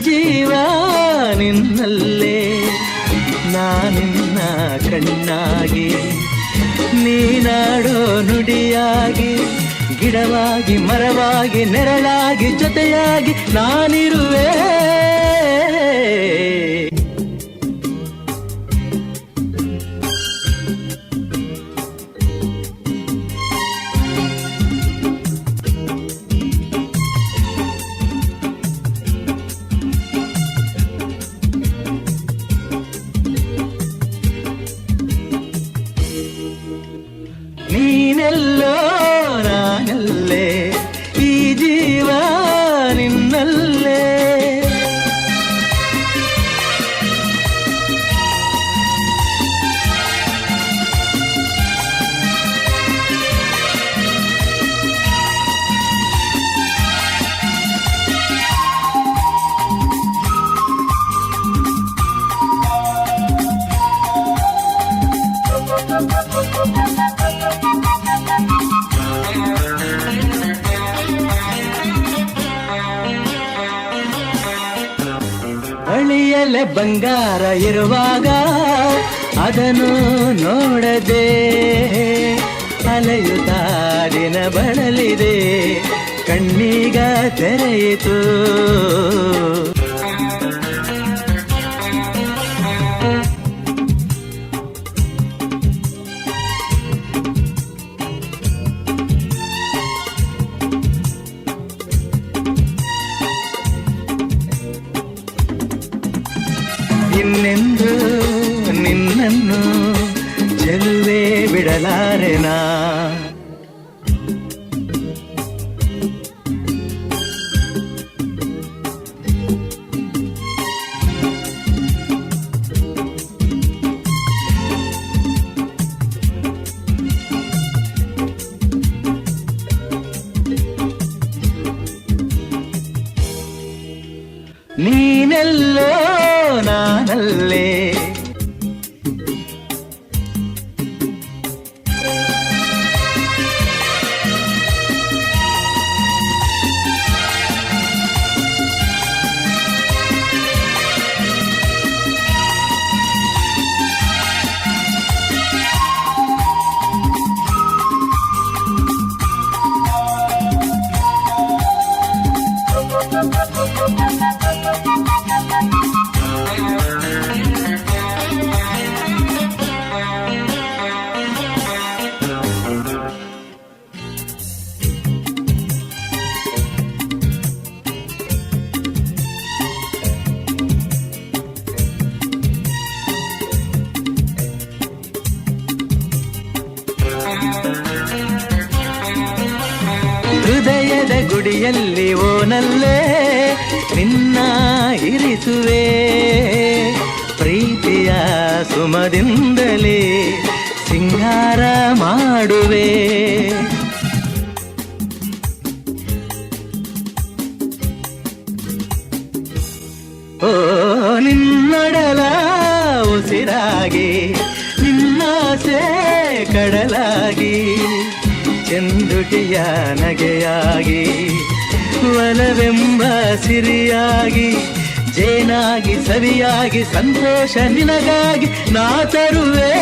ಜೀವ ನಿನ್ನಲ್ಲೇ ನಾನಿನ್ನ ಕಣ್ಣಾಗಿ. ನೀನಾಡೋ ನುಡಿಯಾಗಿ ಗಿಡವಾಗಿ ಮರವಾಗಿ ನೆರಳಾಗಿ ಜೊತೆಯಾಗಿ ನಾನಿರುವೆ. ಬಳಿಯಲೆ ಬಂಗಾರ ಇರುವಾಗ ಅದನ್ನು ನೋಡದೆ ಅಲೆಯು ದಿನ ಬಳಲಿದೆ ಕಣ್ಣೀಗ ತೆರೆಯಿತು. ಬಿಡಲಾರೆನಾ ನೀನೆಲ್ಲೋ ನಾನಲ್ಲೇ ಗುಡಿಯಲ್ಲಿ ಓನಲ್ಲೇ ನಿನ್ನ ಇರಿಸುವೆ. ಪ್ರೀತಿಯ ಸುಮದಿಂದಲೇ ಸಿಂಗಾರ ಮಾಡುವೆ. ಓ ನಿನ್ನಡಲ ಉಸಿರಾಗಿ ನಿನ್ನಾಸೆ ಕಡಲಾಗಿ. ಚೆಂದುಟಿಯ ನಗೆಯಾಗಿ ವನವೆಂಬ ಸಿರಿಯಾಗಿ ಜೇನಾಗಿ ಸವಿಯಾಗಿ ಸಂತೋಷ ನಿನಗಾಗಿ ನಾ ತರುವೇ